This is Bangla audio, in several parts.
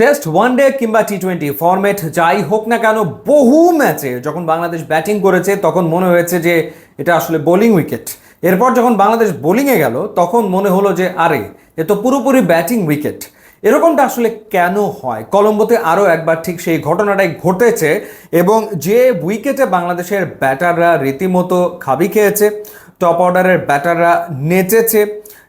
টেস্ট ওয়ান ডে কিংবা টি টোয়েন্টি ফরম্যাট যাই হোক না কেন, বহু ম্যাচে যখন বাংলাদেশ ব্যাটিং করেছে, তখন মনে হয়েছে যে এটা আসলে বোলিং উইকেট এরপর যখন বাংলাদেশ বোলিংয়ে গেল, তখন মনে হলো যে আরে, এ তো পুরোপুরি ব্যাটিং উইকেট এরকমটা আসলে কেন হয়? কলম্বোতে আরও একবার ঠিক সেই ঘটনাটাই ঘটেছে এবং যে উইকেটে বাংলাদেশের ব্যাটাররা রীতিমতো খাবি খেয়েছে টপ অর্ডারের ব্যাটাররা নেচেছে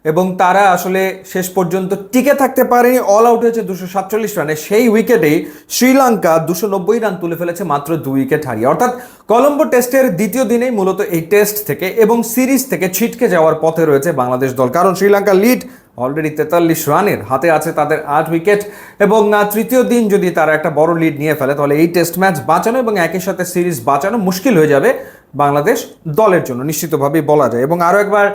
এবং তারা আসলে শেষ পর্যন্ত টিকে থাকতে পারেনি। অল আউট হয়েছে দুশো সাতচল্লিশ রানে। সেই উইকেটেই শ্রীলঙ্কা দুশো নব্বই রান তুলে ফেলেছে মাত্র দুই উইকেট হারিয়ে। অর্থাৎ কলম্বো টেস্টের দ্বিতীয় দিনেই মূলত এই টেস্ট থেকে এবং সিরিজ থেকে ছিটকে যাওয়ার পথে রয়েছে বাংলাদেশ দল। কারণ শ্রীলঙ্কা লিড অলরেডি তেতাল্লিশ রানের হাতে আছে তাদের আট উইকেট এবং তৃতীয় দিন যদি তারা একটা বড় লিড নিয়ে ফেলে, তাহলে এই টেস্ট ম্যাচ বাঁচানো এবং একই সাথে সিরিজ বাঁচানো মুশকিল হয়ে যাবে। বাংলাদেশ দলের জন্য, নিশ্চিতভাবেই বলা যায়। এবং আরও একবার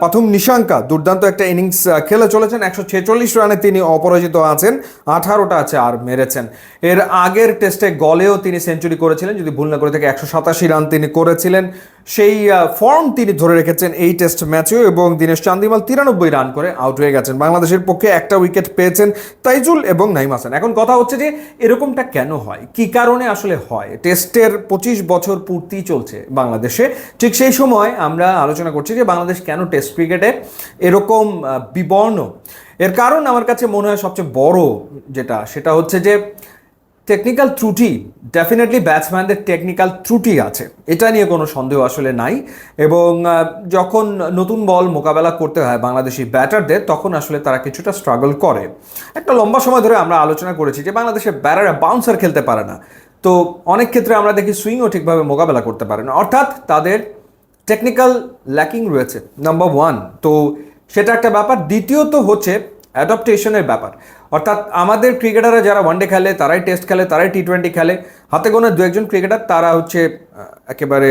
প্রথম নিশাঙ্কা, দুর্দান্ত একটা ইনিংস খেলে চলেছেন। একশো ছেচল্লিশ রানে তিনি অপরাজিত আছেন, আঠারোটা আছে আর মেরেছেন। এর আগের টেস্টে গলেও তিনি সেঞ্চুরি করেছিলেন, যদি ভুল না করে থেকে, একশো সাতাশি রান তিনি করেছিলেন। সেই ফর্ম তিনি ধরে রেখেছেন এই টেস্ট ম্যাচেও এবং দিনেশ চান্দিমাল তিরানব্বই রান করে আউট হয়ে গেছেন। বাংলাদেশের পক্ষে একটা উইকেট পেয়েছেন তাইজুল এবং নাইম হাসান। এখন কথা হচ্ছে যে, এরকমটা কেন হয়? কি কারণে আসলে হয়? টেস্টের পঁচিশ বছর পূর্তি চলছে বাংলাদেশে। ঠিক সেই সময় আমরা আলোচনা করছি যে, বাংলাদেশ কেন টেস্ট ক্রিকেটে এরকম বিবর্ণ? এর কারণ আমার কাছে মনে হয় সবচেয়ে বড় যেটা, সেটা হচ্ছে যে টেকনিক্যাল ত্রুটি ডেফিনেটলি ব্যাটসম্যানদের টেকনিক্যাল ত্রুটি আছে। এটা নিয়ে কোনো সন্দেহ আসলে নাই। এবং যখন নতুন বল মোকাবেলা করতে হয় বাংলাদেশি ব্যাটারদের, তখন আসলে তারা কিছুটা স্ট্রাগল করে। একটা লম্বা সময় ধরে আমরা আলোচনা করেছি যে বাংলাদেশের ব্যাটাররা বাউন্সার খেলতে পারে না। তো অনেক ক্ষেত্রে আমরা দেখি সুইংও ঠিকভাবে মোকাবেলা করতে পারে না। অর্থাৎ তাদের টেকনিক্যাল ল্যাকিং রয়েছে নাম্বার ওয়ান তো সেটা একটা ব্যাপার। দ্বিতীয়ত হচ্ছে অ্যাডাপ্টেশনের ব্যাপার। অর্থাৎ আমাদের ক্রিকেটাররা যারা ওয়ানডে খেলে, তারাই টেস্ট খেলে, তারাই টি টোয়েন্টি খেলে, হাতে গোনা দু একজন ক্রিকেটার, তারা হচ্ছে একেবারে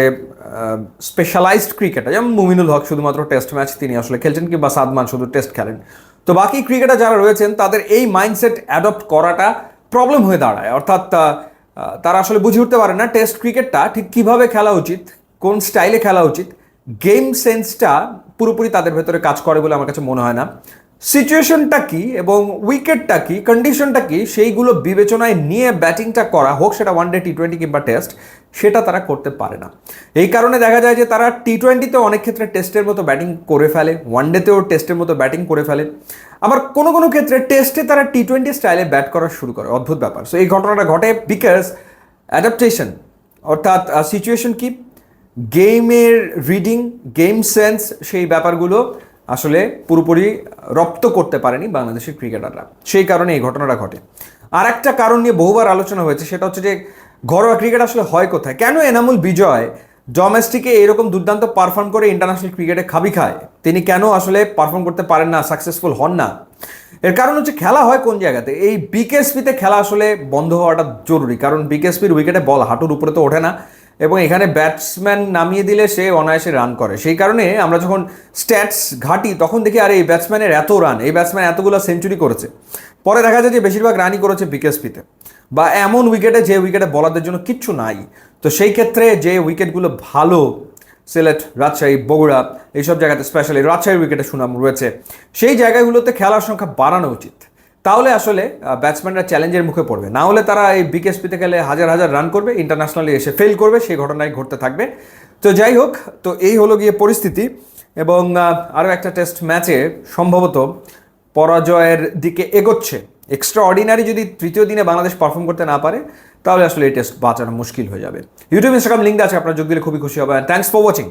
স্পেশালাইজড ক্রিকেটার যেমন মুমিনুল হক শুধুমাত্র টেস্ট ম্যাচ তিনি আসলে খেলছেন কিংবা সাদমান শুধু টেস্ট খেলেন। তো বাকি ক্রিকেটার যারা রয়েছেন, তাদের এই মাইন্ডসেট অ্যাডপ্ট করাটা প্রবলেম হয়ে দাঁড়ায়। অর্থাৎ তারা আসলে বুঝে উঠতে পারে না টেস্ট ক্রিকেটটা ঠিক কীভাবে খেলা উচিত, কোন স্টাইলে খেলা উচিত। গেম সেন্সটা পুরোপুরি তাদের ভেতরে কাজ করে বলে আমার কাছে মনে হয় না। সিচুয়েশনটা কি এবং উইকেটটা কি কন্ডিশনটা কি, সেইগুলো বিবেচনায় নিয়ে ব্যাটিংটা করা হোক, সেটা ওয়ান ডে টি টোয়েন্টি কিংবা টেস্ট সেটা তারা করতে পারে না। এই কারণে দেখা যায় যে তারা টি টোয়েন্টিতে অনেক ক্ষেত্রে টেস্টের মতো ব্যাটিং করে ফেলে ওয়ান ডেতেও টেস্টের মতো ব্যাটিং করে ফেলে। আবার কোনো কোনো ক্ষেত্রে টেস্টে তারা টি টোয়েন্টি স্টাইলে ব্যাট করা শুরু করে, অদ্ভুত ব্যাপার। সো এই ঘটনাটা ঘটে বিকজ অ্যাডাপ্টেশন অর্থাৎ সিচুয়েশন কি? গেমের রিডিং গেম সেন্স সেই ব্যাপারগুলো আসলে পুরোপুরি রপ্ত করতে পারেনি বাংলাদেশের ক্রিকেটাররা। সেই কারণে এই ঘটনাটা ঘটে। আর একটা কারণ নিয়ে বহুবার আলোচনা হয়েছে, সেটা হচ্ছে যে ঘরোয়া ক্রিকেট আসলে হয় কোথায়? কেন এনামুল বিজয় ডোমেস্টিকে এরকম দুর্দান্ত পারফর্ম করে ইন্টারন্যাশনাল ক্রিকেটে খাবি খায়? তিনি কেন আসলে পারফর্ম করতে পারেন না, সাকসেসফুল হন না? এর কারণ হচ্ছে খেলা হয় কোন জায়গাতে? এই বিকেএসপিতে খেলা আসলে বন্ধ হওয়াটা জরুরি, কারণ বিকেএসপির উইকেটে বল হাঁটুর উপরে তো ওঠে না। এবং এখানে ব্যাটসম্যান নামিয়ে দিলে সে অনায়াসে রান করে। সেই কারণে আমরা যখন স্ট্যাটস ঘাটি, তখন দেখি, আরে, এই ব্যাটসম্যানের এত রান এই ব্যাটসম্যান এতগুলো সেঞ্চুরি করেছে। পরে দেখা যায় যে, বেশিরভাগ রানই করেছে বিকেএসপিতে বা এমন উইকেটে যে উইকেটে বলারদের জন্য কিচ্ছু নাই। তো সেই ক্ষেত্রে যে উইকেটগুলো ভালো সিলেট রাজশাহী, বগুড়া, এইসব জায়গাতে স্পেশালি রাজশাহীর উইকেটে সুনাম রয়েছে। সেই জায়গাগুলোতে খেলার সংখ্যা বাড়ানো উচিত। তাহলে আসলে ব্যাটসম্যানরা চ্যালেঞ্জের মুখে পড়বে। না হলে তারা এই বিকেএসপিতে গেলে হাজার হাজার রান করবে ইন্টারন্যাশনালি এসে ফেল করবে, সেই ঘটনাই ঘটতে থাকবে। তো যাই হোক, তো এই হলো গিয়ে পরিস্থিতি। এবং আরও একটা টেস্ট ম্যাচে সম্ভবত পরাজয়ের দিকে এগোচ্ছে। এক্সট্রা অর্ডিনারি যদি তৃতীয় দিনে বাংলাদেশ পারফর্ম করতে না পারে, তাহলে আসলে এই টেস্ট বাঁচানো মুশকিল হয়ে যাবে। ইউটিউব ইনস্টাগ্রাম লিঙ্ক আছে, আপনার যোগ দিলে খুবই খুশি হবে থ্যাংকস ফর ওয়াচিং